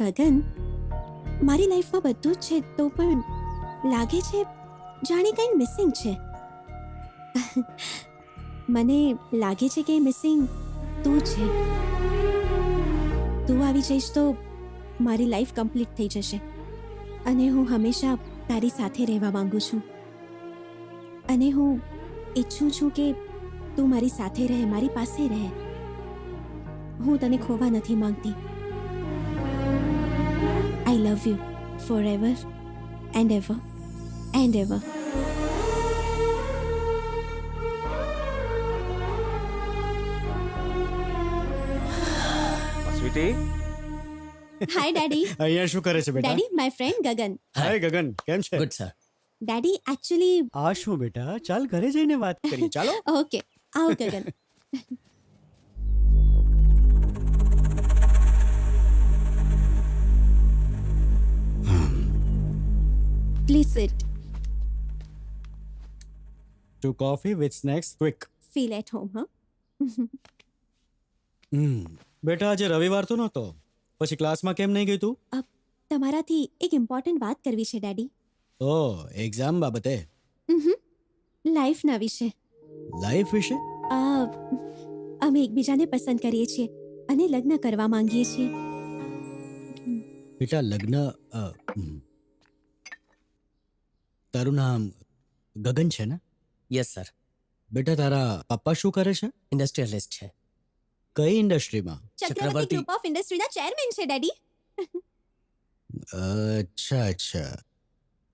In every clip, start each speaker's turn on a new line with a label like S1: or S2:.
S1: ગગન, મારી લાઈફમાં બધું જ છે, તો પણ લાગે છે જાણે કંઈ મિસિંગ છે. મને લાગે છે કે મિસિંગ તું છે. તું આવી જઈશ તો મારી લાઈફ કમ્પ્લીટ થઈ જશે. અને હું હંમેશા તારી સાથે રહેવા માંગુ છું. અને હું ઈચ્છું છું કે તું મારી સાથે રહે, મારી પાસે રહે. હું તને ખોવા નથી માંગતી. I love you forever and ever and ever
S2: sweetie
S1: hi daddy
S3: અહીંયા શું કરે છે બેટા
S1: daddy my friend Gagan
S3: hi Gagan કેમ છે
S4: ગુડ સર
S1: ડેડી એકચ્યુઅલી
S3: આ શું બેટા ચાલ ઘરે જઈને વાત કરીએ ચાલો
S1: ઓકે આવો Gagan please it.
S3: Two coffee with snacks quick
S1: Feel at home huh?
S3: Hmm બેટા આજે રવિવાર તો નહોતો. પછી ક્લાસમાં કેમ નહીં ગઈ તું?
S1: તમારાથી એક ઇમ્પોર્ટન્ટ વાત કરવી છે ડેડી.
S3: ઓ એક્ઝામ બાબતે?
S1: લાઈફના વિશે.
S3: લાઈફ વિશે?
S1: અ, અમે એકબીજાને પસંદ કરીએ છીએ અને લગ્ન કરવા માંગીએ છીએ.
S3: બેટા લગ્ન અ, હમ. તારું નામ ગગન છે ને?
S4: યસ સર
S3: બેટા તારા પપ્પા શું કરે છે?
S4: ઇન્ડસ્ટ્રીયલિસ્ટ છે.
S3: કઈ ઇન્ડસ્ટ્રીમાં?
S1: ચક્રવર્તી. ગ્રુપ ઓફ ઇન્ડસ્ટ્રીના ચેરમેન છે ડેડી
S3: અચ્છા અચ્છા.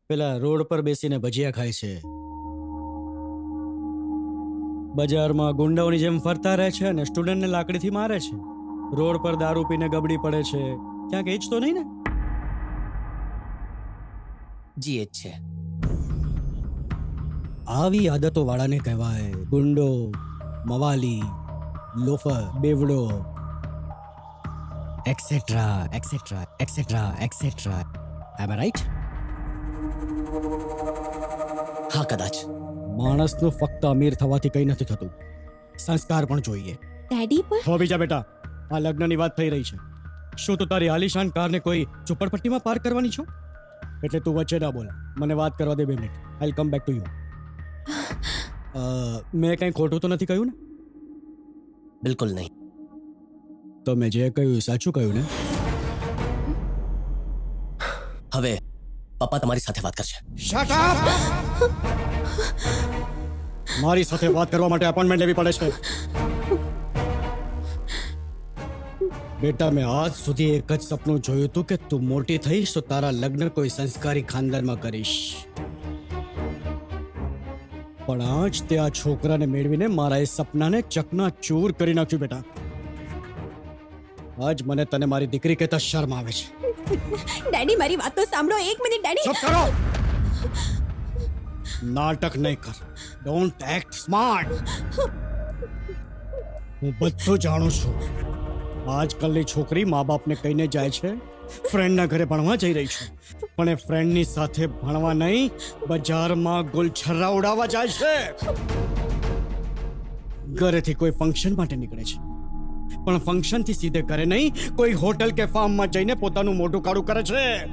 S3: પેલા રોડ પર બેસીને ભજીયા ખાય છે. બજારમાં ગુંડાઓની જેમ ફરતા રહે છે અને સ્ટુડન્ટને લાકડીથી મારે છે. રોડ પર દારૂ પીને ગબડી પડે છે. ક્યાંક એ જ તો નહીં ને?
S4: જી એચ છે.
S3: આવી આદતો વાળાને કહેવાય ગુંડો મવાલી લોફર બેવડો એક્સેટ્રા એક્સેટ્રા એક્સેટ્રા એક્સેટ્રા એમ રાઈટ
S4: હા કદાચ.
S3: માણસનું ફક્ત અમીર થવાથી કંઈ નથી થતું. સંસ્કાર પણ જોઈએ.
S1: ડેડી પણ?
S3: હો બીજા બેટા આ લગ્નની વાત થઈ રહી છે. શું તું તારી આલિશાન કારને કોઈ ઝુંપડપટ્ટીમાં પાર્ક કરવાની છો? એટલે તું વચ્ચે ના બોલ. મને વાત કરવા દે બે minute. I come back to you મેં કંઈ ખોટું તો નથી કહ્યું ને?
S4: બિલકુલ નહીં.
S3: તો મેં જે કહ્યું સાચું કહ્યું ને?
S4: હવે પપ્પા તમારી સાથે વાત કરશે.
S3: શટ અપ મારી સાથે વાત કરવા માટે અપોઇન્ટમેન્ટ લેવી પડે છે. બેટા મેં આજ સુધી એક જ સપનું જોયું હતું કે તું મોટી થઈશ તો તારા લગ્ન કોઈ સંસ્કારી ખાનદાનમાં કરીશ. પણ આજ તે આ છોકરાને મેળવીને મારા એ સપનાને ચકના ચૂર કરી નાખ્યું બેટા. આજ મને તને મારી દીકરી કહેતા શરમ આવે છે.
S1: ડેડી મારી વાત તો સાંભળો એક મિનિટ ડેડી.
S3: ચૂપ કરો. નાટક નહીં કર. ડોન્ટ એક્ટ સ્માર્ટ હું બધું જાણું છું. આજકાલની છોકરી મા બાપને કહીને જાય છે, ફ્રેન્ડના ઘરે ભણવા જઈ રહી છે. પણ એ ફ્રેન્ડની સાથે ભણવા નહીં, બજારમાં ગુલછરા ઉડાવવા જાય છે. ઘરેથી કોઈ ફંક્શન માટે નીકળે છે. પણ ફંક્શનથી સીધે ઘરે નહીં, કોઈ હોટલ કે ફાર્મમાં જઈને પોતાનું મોઢું કાળું કરે છે.